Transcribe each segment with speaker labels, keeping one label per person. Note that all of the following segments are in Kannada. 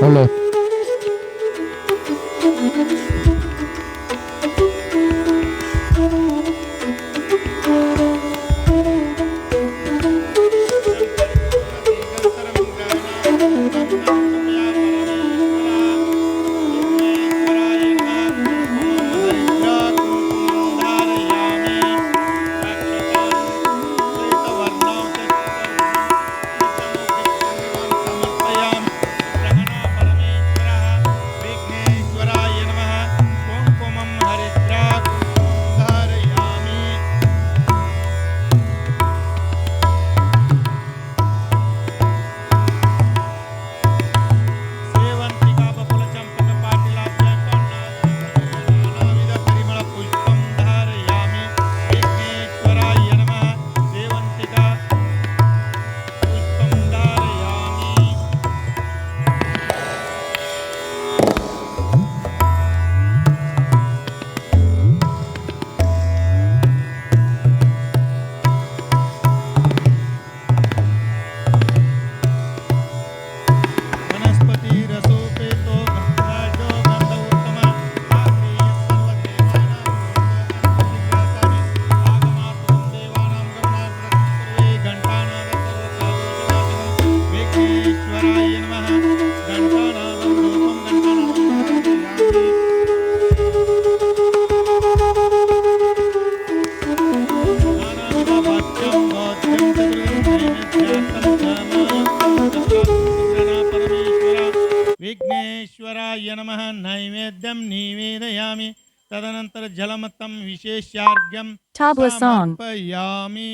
Speaker 1: Hello.
Speaker 2: పరమేశ్వరాయ
Speaker 3: నమ నైవేద్యం నివేదయామి తదనంతర జలమత్తం విశేషార్ఘ్యం సమర్పయామి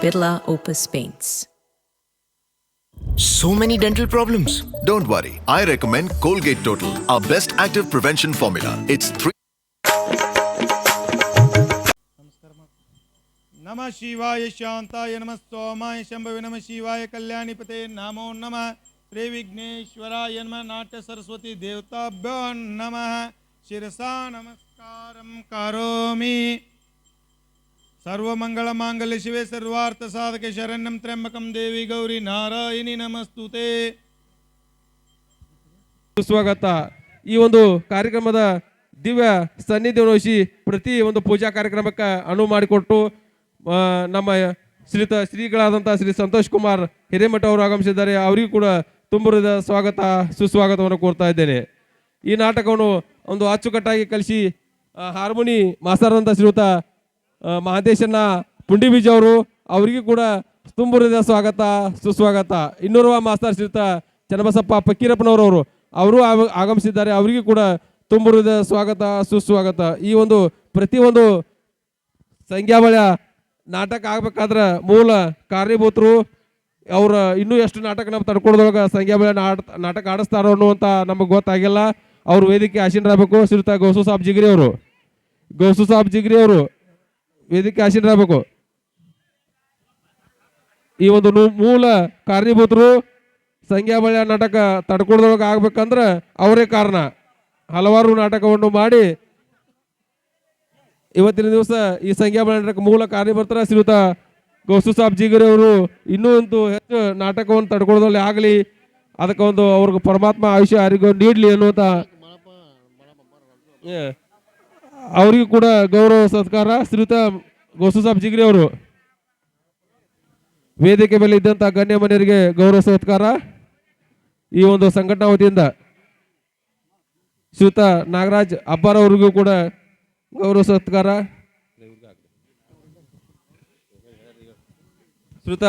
Speaker 1: Birla Opus Paints.
Speaker 4: So many dental problems.
Speaker 5: Don't worry, I recommend Colgate Total, our best active prevention formula. It's three.
Speaker 2: ನಮ ಶಿವಾಯ ಶಾಂತಾಯ ನಮ ಸೋಮಾಯ ಶಂಭವಿ ನಮ ಶಿವಾಯ ಕಲ್ಯಾಣಿಪತೆ ನಮೋ ನಮ ಶ್ರೀ ವಿಘ್ನೇಶ್ವರಾಯ ನಮ ನಾಟ್ಯ ಸರಸ್ವತಿ ದೇವತಾಭ್ಯೋ ನಮಃ ಶಿರಸಾ ನಮಸ್ಕಾರಂ ಕರೋಮಿ ಸರ್ವಮಂಗಳ ಮಾಂಗಲ್ಯ ಶಿವೆ ಸರ್ವಾರ್ಥ ಸಾಧಕ ಶರಣ್ಯಂ ತ್ರ್ಯಂಬಕಂ ದೇವಿ ಗೌರಿ ನಾರಾಯಣಿ ನಮಸ್ತುತೆ
Speaker 6: ಸುಸ್ವಾಗತ ಈ ಒಂದು ಕಾರ್ಯಕ್ರಮದ ದಿವ್ಯ ಸನ್ನಿಧಿ ವಹಿಸಿ ಪ್ರತಿ ಒಂದು ಪೂಜಾ ಕಾರ್ಯಕ್ರಮಕ್ಕೆ ಅನುವು ಮಾಡಿಕೊಟ್ಟು ನಮ್ಮ ಶ್ರೀತ ಶ್ರೀಗಳಾದಂಥ ಶ್ರೀ ಸಂತೋಷ್ ಕುಮಾರ್ ಹಿರೇಮಠ ಅವರು ಆಗಮಿಸಿದ್ದಾರೆ. ಅವರಿಗೂ ಕೂಡ ತುಂಬುರದ ಸ್ವಾಗತ, ಸುಸ್ವಾಗತವನ್ನು ಕೋರ್ತಾ ಇದ್ದೇನೆ. ಈ ನಾಟಕವನ್ನು ಒಂದು ಅಚ್ಚುಕಟ್ಟಾಗಿ ಕಲಿಸಿ ಹಾರ್ಮೋನಿ ಮಾಸ್ತಾರದಂಥ ಶ್ರೀಯುತ ಮಹಾದೇಶನ ಪುಂಡಿಬೀಜ ಅವರು, ಅವರಿಗೂ ಕೂಡ ತುಂಬುರದ ಸ್ವಾಗತ, ಸುಸ್ವಾಗತ. ಇನ್ನೂರುವ ಮಾಸ್ತಾರ್ ಶ್ರೀಯುತ ಚನ್ನಬಸಪ್ಪ ಫಕ್ಕೀರಪ್ಪನವರವರು ಅವರು ಆಗ- ಆಗಮಿಸಿದ್ದಾರೆ. ಅವರಿಗೂ ಕೂಡ ತುಂಬುರದ ಸ್ವಾಗತ, ಸುಸ್ವಾಗತ. ಈ ಒಂದು ಪ್ರತಿಯೊಂದು ಸಂಖ್ಯಾಬಳ ನಾಟಕ ಆಗ್ಬೇಕಾದ್ರೆ ಮೂಲ ಕಾರ್ಯಭೂತರು ಅವ್ರ ಇನ್ನೂ ಎಷ್ಟು ನಾಟಕ ನಮ್ಮ ತಡ್ಕೊಳ್ದೊಳಗೆ ಸಂಖ್ಯಾಬಳ ನಾಟ ನಾಟಕ ಆಡಿಸ್ತಾರೋ ಅನ್ನುವಂತ ನಮಗೆ ಗೊತ್ತಾಗಿಲ್ಲ. ಅವ್ರ ವೇದಿಕೆ ಆಶೀನರಾಗಬೇಕು ಶ್ರೀಯುತ ಗೌಸು ಸಾಬ್ ಜಿಗ್ರಿ ಅವರು. ಗೋಸು ಸಾಬ್ ಜಿಗ್ರಿ ಅವರು. ವೇದಿಕೆ ಆಶೀನರಾಗಬೇಕು ಈ ಒಂದು ಮೂಲ ಮೂಲ ಸಂಖ್ಯಾ ಸಂಖ್ಯಾಬಳ ನಾಟಕ ತಡ್ಕೊಳ್ದೊಳಗೆ ಆಗ್ಬೇಕಂದ್ರೆ ಅವರೇ ಕಾರಣ. ಹಲವಾರು ನಾಟಕವನ್ನು ಮಾಡಿ ಇವತ್ತಿನ ದಿವಸ ಈ ಸಂಖ್ಯಾ ನಾಟಕ ಮೂಲ ಕಾರ್ಯಕರ್ತರ ಶ್ರೀಯುತ ಗೋಸು ಸಾಬ್ ಜಿಗರಿ ಅವರು ಇನ್ನೂ ಒಂದು ಹೆಚ್ಚು ನಾಟಕವನ್ನು ತಡ್ಕೊಳ್ಳೋದ್ರಲ್ಲಿ ಆಗಲಿ, ಅದಕ್ಕೆ ಒಂದು ಅವ್ರಿಗೆ ಪರಮಾತ್ಮ ಆಯುಷ್ಯ ಆರೋಗ್ಯ ನೀಡಲಿ ಅನ್ನುವಂಥ ಅವರಿಗೂ ಕೂಡ ಗೌರವ ಸತ್ಕಾರ. ಶ್ರೀಯುತ ಗೋಸುಸಾಬ್ ಜಿಗ್ರಿ ಅವರು ವೇದಿಕೆ ಮೇಲೆ ಇದ್ದಂಥ ಗಣ್ಯಮನ್ಯರಿಗೆ ಗೌರವ ಸತ್ಕಾರ. ಈ ಒಂದು ಸಂಘಟನಾ ವತಿಯಿಂದ ಶ್ರೀಯುತ ನಾಗರಾಜ್ ಅಬ್ಬಾರವ್ರಿಗೂ ಕೂಡ ಗೌರವ ಸತ್ಕಾರ ಶ್ರುತ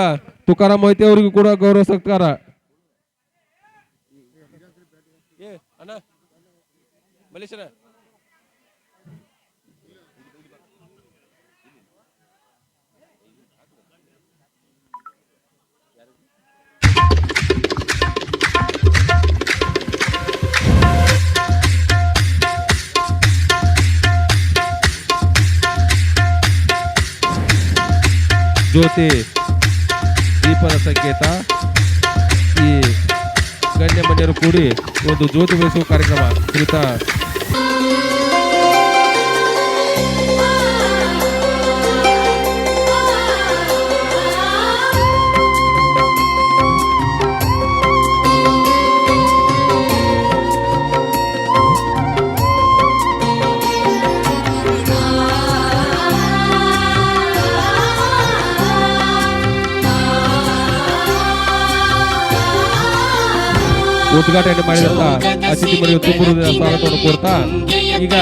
Speaker 6: ತುಕಾರಾಮ್ ಮೊಯ್ತಿ ಅವರಿಗೂ ಕೂಡ ಗೌರವ ಸತ್ಕಾರ ಜ್ಯೋತಿ ದೀಪದ ಸಂಕೇತ. ಈ ಗಣ್ಯಮನ್ಯರು ಕೂಡಿ ಒಂದು ಜ್ಯೋತಿ ಬೆಳೆಸುವ ಕಾರ್ಯಕ್ರಮ ಶ್ರೀಯುತ ಉದ್ಘಾಟನೆ ಮಾಡಿದಂತ ಅತಿಥಿ ಮನೆಗೆ ತುಂಬು ಸ್ವಾಗತವನ್ನು ಕೋರ್ತಾ ಈಗ